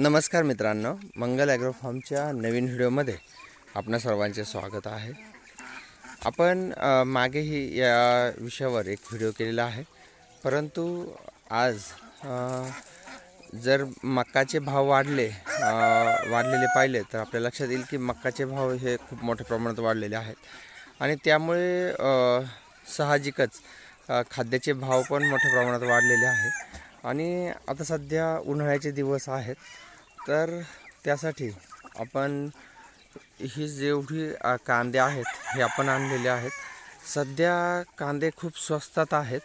नमस्कार मित्रांनो मंगल ॲग्रो फार्मच्या नवीन व्हिडिओमध्ये आपणा सर्वांचे स्वागत आहे. आपण मागेही या विषयावर एक व्हिडिओ केलेला आहे. परंतु आज जर मक्काचे भाव वाढले वाढलेले पाहिले तर आपल्या लक्षात येईल की मक्काचे भाव हे खूप मोठ्या प्रमाणात वाढलेले आहेत. आणि त्यामुळे साहजिकच खाद्याचे भाव पण मोठ्या प्रमाणात वाढलेले आहे. आणि आता सध्या उन्हाळ्याचे दिवस आहेत. तर त्यासाठी आपण ही जेवढी कांदे आहेत हे आपण आणलेले आहेत. सध्या कांदे खूप स्वस्तात आहेत.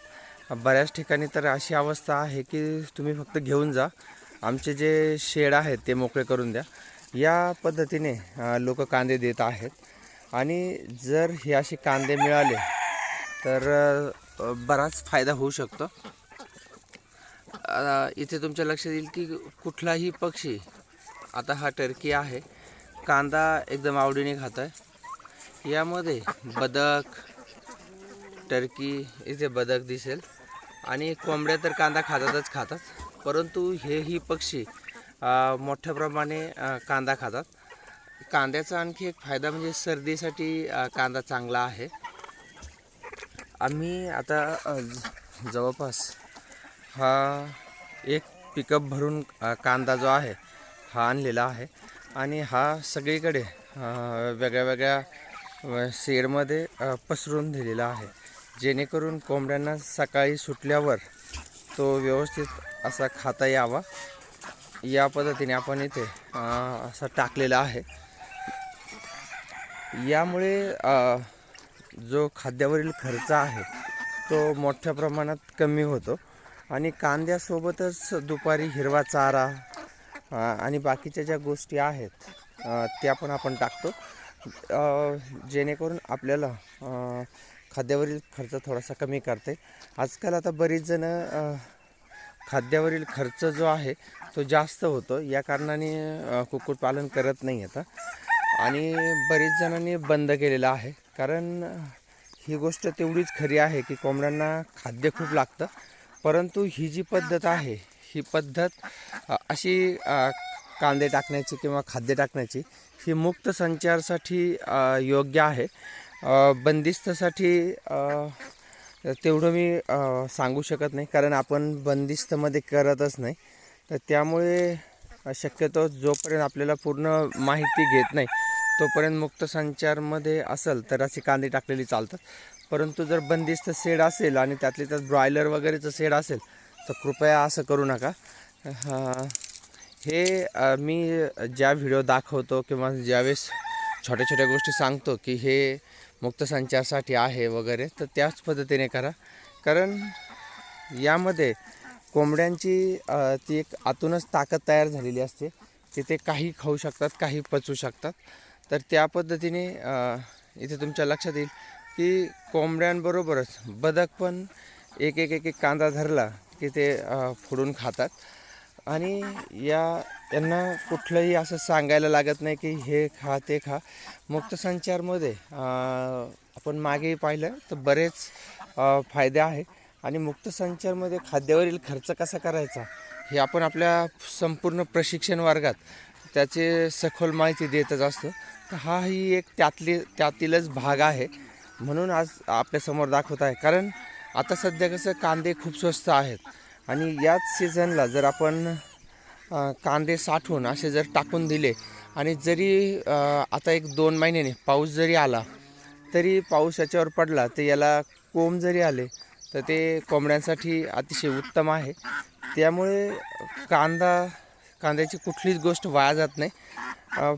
बऱ्याच ठिकाणी तर अशी अवस्था आहे की तुम्ही फक्त घेऊन जा. आमचे जे शेड आहेत ते मोकळे करून द्या. या पद्धतीने लोक कांदे देत आहेत. आणि जर हे असे कांदे मिळाले तर बराच फायदा होऊ शकतो. इथे तुमच्या लक्षात येईल की कुठलाही पक्षी आता हा टर्की आहे. कांदा एकदम आवडीने खात आहे यामध्ये बदक टर्की इथे बदक दिसेल. आणि कोंबड्या तर कांदा खातातच खातात. परंतु हेही पक्षी मोठ्या प्रमाणे कांदा खातात. कांद्याचा आणखी एक फायदा म्हणजे सर्दीसाठी कांदा चांगला आहे. आम्ही आता जवळपास हा एक पिकअप भरून कांदा जो आहे हा आणलेला आहे. आणि हा सगळीकडे वेगळ्या वेगळ्या शेडमध्ये पसरून दिलेला आहे. जेणेकरून कोंबड्यांना सकाळी सुटल्यावर तो व्यवस्थित असा खाता यावा. या पद्धतीने आपण इथे असा टाकलेला आहे. यामुळे जो खाद्यावरील खर्च आहे तो मोठ्या प्रमाणात कमी होतो. आणि कांद्यासोबतच दुपारी हिरवा चारा आणि बाकीच्या ज्या गोष्टी आहेत त्या पण आपण टाकतो. जेणेकरून आपल्याला खाद्यावरील खर्च थोडासा कमी करते आजकाल आता बरीच जणं खाद्यावरील खर्च जो आहे तो जास्त होतो. या कारणाने कुक्कुटपालन करत नाही आता. आणि बरीच जणांनी बंद केलेलं आहे. कारण ही गोष्ट तेवढीच खरी आहे की कोंबड्यांना खाद्य खूप लागतं. परंतु ही जी पद्धत आहे ही पद्धत अशी कांदे टाकण्याची किंवा खाद्य टाकण्याची ही मुक्त संचारसाठी योग्य आहे. बंदिस्तसाठी तेवढं मी सांगू शकत नाही. कारण आपण बंदिस्तमध्ये करतच नाही. तर त्यामुळे शक्यतो जोपर्यंत आपल्याला पूर्ण माहिती घेत नाही तोपर्यंत मुक्त संचारमध्ये असेल तर अशी कांदे टाकलेली चालतात. परंतु जर बंदिस्त सेड असेल आणि त्यातले त्यात ब्रॉयलर वगैरेचं सेड असेल तर कृपया असं करू नका. हे मी ज्या व्हिडिओ दाखवतो किंवा ज्यावेळेस छोट्या छोट्या गोष्टी सांगतो की हे मुक्त संचारसाठी आहे वगैरे तर त्याच पद्धतीने करा. कारण यामध्ये कोंबड्यांची ती एक आतूनच ताकद तयार झालेली असते. की ते काही खाऊ शकतात काही पचू शकतात. तर त्या पद्धतीने इथे तुमच्या लक्षात येईल की कोंबड्यांबरोबरच बदक पण एक एक एक एक कांदा धरला की ते फोडून खातात. आणि या यांना कुठलंही असं सांगायला लागत नाही की हे खा ते खा. मुक्त संचारमध्ये आपण मागेही पाहिलं तर बरेच फायदे आहे. आणि मुक्त संचारमध्ये खाद्यावरील खर्च कसा करायचा हे आपण आपल्या संपूर्ण प्रशिक्षण वर्गात त्याचे सखोल माहिती देतच असतो. तर हाही एक त्यातली त्यातीलच भाग आहे. म्हणून आज आपल्यासमोर दाखवत आहे. कारण आता सध्या कसं कांदे खूप स्वस्त आहेत. आणि याच सीझनला जर आपण कांदे साठवून असे जर टाकून दिले आणि जरी आता एक दोन महिन्याने पाऊस जरी आला तरी पाऊस याच्यावर पडला तर याला कोंब जरी आले तर ते कोंबड्यांसाठी अतिशय उत्तम आहे. त्यामुळे कांदा कांद्याची कुठलीच गोष्ट वाया जात नाही.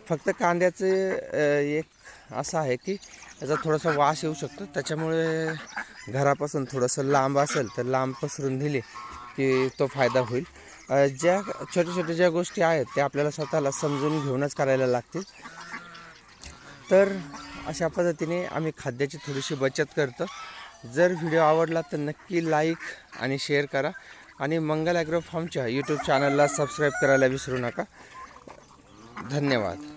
फक्त कांद्याचे एक असं आहे की याचा थोडासा वास येऊ शकतो. त्याच्यामुळे घरापासून थोडंसं लांब असेल तर लांब पसरून दिले की तो फायदा होईल. ज्या छोट्या छोट्या ज्या गोष्टी आहेत त्या आपल्याला स्वतःला समजून घेऊनच करायला लागतील. तर अशा पद्धतीने आम्ही खाद्याची थोडीशी बचत करतो. जर व्हिडिओ आवडला तर नक्की लाईक आणि शेअर करा. आणि मंगल ॲग्रो फार्मच्या यूट्यूब चॅनलला सबस्क्राईब करायला विसरू नका. धन्यवाद.